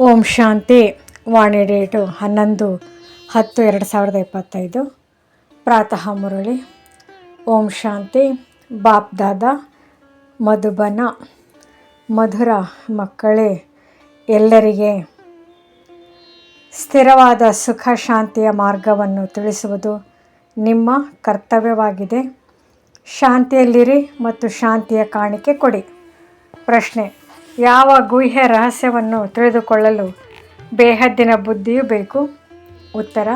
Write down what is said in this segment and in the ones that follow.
ಓಂ ಶಾಂತಿ. ವಾಣಿ date ಹನ್ನೊಂದು, ಹತ್ತು, ಎರಡು ಸಾವಿರದ ಇಪ್ಪತ್ತೈದು. ಪ್ರಾತಃ ಮುರಳಿ. ಓಂ ಶಾಂತಿ. ಬಾಪ್ ದಾದ, ಮಧುಬನ, ಮಧುರ ಮಕ್ಕಳೇ, ಎಲ್ಲರಿಗೆ ಸ್ಥಿರವಾದ ಸುಖ ಶಾಂತಿಯ ಮಾರ್ಗವನ್ನು ತಿಳಿಸುವುದು ನಿಮ್ಮ ಕರ್ತವ್ಯವಾಗಿದೆ. ಶಾಂತಿಯಲ್ಲಿರಿ ಮತ್ತು ಶಾಂತಿಯ ಕಾಣಿಕೆ ಕೊಡಿ. ಪ್ರಶ್ನೆ ಯಾವ ಗುಹ್ಯ ರಹಸ್ಯವನ್ನು ತಿಳಿದುಕೊಳ್ಳಲು ಬೇಹದ್ದಿನ ಬುದ್ಧಿಯೂ ಬೇಕು? ಉತ್ತರ,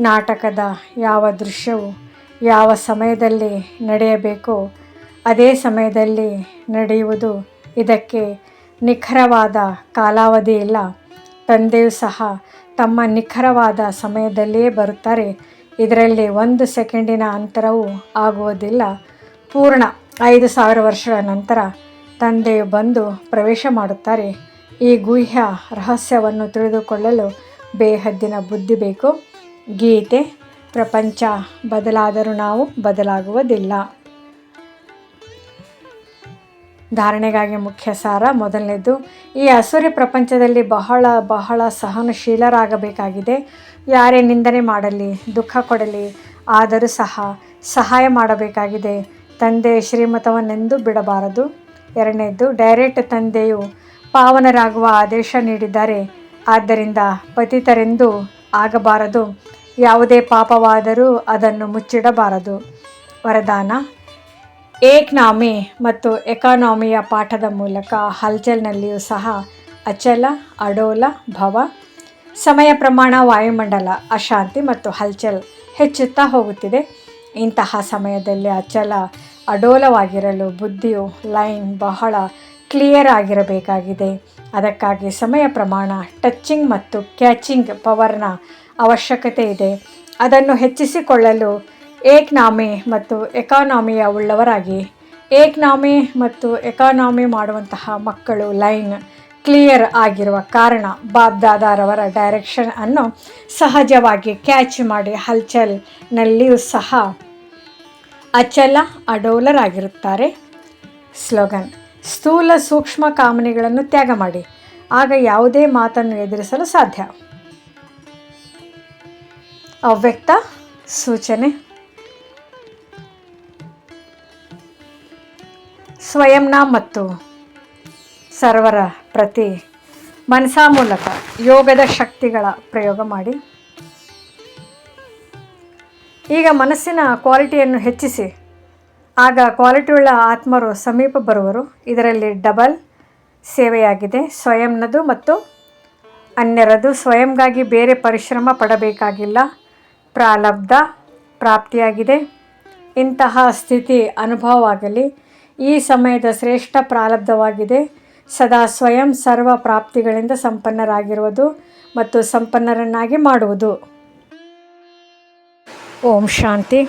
ನಾಟಕದ ಯಾವ ದೃಶ್ಯವು ಯಾವ ಸಮಯದಲ್ಲಿ ನಡೆಯಬೇಕೋ ಅದೇ ಸಮಯದಲ್ಲಿ ನಡೆಯುವುದು ಇದಕ್ಕೆ ನಿಖರವಾದ ಕಾಲಾವಧಿ ಇಲ್ಲ. ತಂದೆಯೂ ಸಹ ತಮ್ಮ ನಿಖರವಾದ ಸಮಯದಲ್ಲಿಯೇ ಬರುತ್ತಾರೆ. ಇದರಲ್ಲಿ ಒಂದು ಸೆಕೆಂಡಿನ ಅಂತರವೂ ಆಗುವುದಿಲ್ಲ. ಪೂರ್ಣ ಐದು ಸಾವಿರ ವರ್ಷಗಳ ನಂತರ ತಂದೆಯು ಬಂದು ಪ್ರವೇಶ ಮಾಡುತ್ತಾರೆ. ಈ ಗುಹ್ಯ ರಹಸ್ಯವನ್ನು ತಿಳಿದುಕೊಳ್ಳಲು ಬೇಹದ್ದಿನ ಬುದ್ಧಿ ಬೇಕು. ಗೀತೆ, ಪ್ರಪಂಚ ಬದಲಾದರೂ ನಾವು ಬದಲಾಗುವುದಿಲ್ಲ. ಧಾರಣೆಗಾಗಿ ಮುಖ್ಯ ಸಾರ ಮೊದಲನೇದು, ಈ ಅಸುರಿ ಪ್ರಪಂಚದಲ್ಲಿ ಬಹಳ ಬಹಳ ಸಹನಶೀಲರಾಗಬೇಕಾಗಿದೆ. ಯಾರೇ ನಿಂದನೆ ಮಾಡಲಿ, ದುಃಖ ಕೊಡಲಿ, ಆದರೂ ಸಹ ಸಹಾಯ ಮಾಡಬೇಕಾಗಿದೆ. ತಂದೆ ಶ್ರೀಮತವನ್ನೆಂದು ಬಿಡಬಾರದು. ಎರಡನೇದು, ಡೈರೆಕ್ಟ್ ತಂದೆಯು ಪಾವನರಾಗುವ ಆದೇಶ ನೀಡಿದ್ದಾರೆ. ಆದ್ದರಿಂದ ಪತಿತರೆಂದು ಆಗಬಾರದು. ಯಾವುದೇ ಪಾಪವಾದರೂ ಅದನ್ನು ಮುಚ್ಚಿಡಬಾರದು. ವರದಾನ, ಏಕ್ನಾಮಿ ಮತ್ತು ಎಕಾನಾಮಿಯ ಪಾಠದ ಮೂಲಕ ಹಲ್ಚಲ್ನಲ್ಲಿಯೂ ಸಹ ಅಚಲ, ಅಡೋಲ ಭವ, ಸಮಯ ಪ್ರಮಾಣ, ವಾಯುಮಂಡಲ, ಅಶಾಂತಿ ಮತ್ತು ಹಲ್ಚಲ್ ಹೆಚ್ಚುತ್ತಾ ಹೋಗುತ್ತಿದೆ. ಇಂತಹ ಸಮಯದಲ್ಲಿ ಅಚಲ ಅಡೋಲವಾಗಿರಲು ಬುದ್ಧಿಯು ಲೈನ್ ಬಹಳ ಕ್ಲಿಯರ್ ಆಗಿರಬೇಕಾಗಿದೆ. ಅದಕ್ಕಾಗಿ ಸಮಯ ಪ್ರಮಾಣ, ಟಚ್ಚಿಂಗ್ ಮತ್ತು ಕ್ಯಾಚಿಂಗ್ ಪವರ್ನ ಅವಶ್ಯಕತೆ ಇದೆ. ಅದನ್ನು ಹೆಚ್ಚಿಸಿಕೊಳ್ಳಲು ಏಕ್ನಾಮಿ ಮತ್ತು ಎಕಾನಾಮಿಯ ಉಳ್ಳವರಾಗಿ, ಏಕ್ನಾಮಿ ಮತ್ತು ಎಕಾನಾಮಿ ಮಾಡುವಂತಹ ಮಕ್ಕಳು ಲೈನ್ ಕ್ಲಿಯರ್ ಆಗಿರುವ ಕಾರಣ ಬಾಬ್ದಾದಾರವರ ಡೈರೆಕ್ಷನ್ ಅನ್ನು ಸಹಜವಾಗಿ ಕ್ಯಾಚ್ ಮಾಡಿ ಹಲ್ಚಲ್ನಲ್ಲಿಯೂ ಸಹ ಅಚಲ ಅಡೋಲರಾಗಿರುತ್ತಾರೆ. ಸ್ಲೋಗನ್, ಸ್ಥೂಲ ಸೂಕ್ಷ್ಮ ಕಾಮನೆಗಳನ್ನು ತ್ಯಾಗ ಮಾಡಿ, ಆಗ ಯಾವುದೇ ಮಾತನ್ನು ಎದುರಿಸಲು ಸಾಧ್ಯ. ಅವ್ಯಕ್ತ ಸೂಚನೆ. ಸ್ವಯಂನ ಮತ್ತು ಸರ್ವರ ಪ್ರತಿ ಮನಸಾ ಮೂಲಕ ಯೋಗದ ಶಕ್ತಿಗಳ ಪ್ರಯೋಗ ಮಾಡಿ. ಈಗ ಮನಸ್ಸಿನ ಕ್ವಾಲಿಟಿಯನ್ನು ಹೆಚ್ಚಿಸಿ. ಆಗ ಕ್ವಾಲಿಟಿಯುಳ್ಳ ಆತ್ಮರು ಸಮೀಪ ಬರುವರು. ಇದರಲ್ಲಿ ಡಬಲ್ ಸೇವೆಯಾಗಿದೆ. ಸ್ವಯಂನದು ಮತ್ತು ಅನ್ಯರದು. ಸ್ವಯಂಗಾಗಿ ಬೇರೆ ಪರಿಶ್ರಮ ಪಡಬೇಕಾಗಿಲ್ಲ. ಪ್ರಾಲಬ್ಧ ಪ್ರಾಪ್ತಿಯಾಗಿದೆ. ಇಂತಹ ಸ್ಥಿತಿ ಅನುಭವವಾಗಲಿ. ಈ ಸಮಯದ ಶ್ರೇಷ್ಠ ಪ್ರಾಲಬ್ಧವಾಗಿದೆ. ಸದಾ ಸ್ವಯಂ ಸರ್ವ ಪ್ರಾಪ್ತಿಗಳಿಂದ ಸಂಪನ್ನರಾಗಿರುವುದು ಮತ್ತು ಸಂಪನ್ನರನ್ನಾಗಿ ಮಾಡುವುದು. ಓಂ ಶಾಂತಿ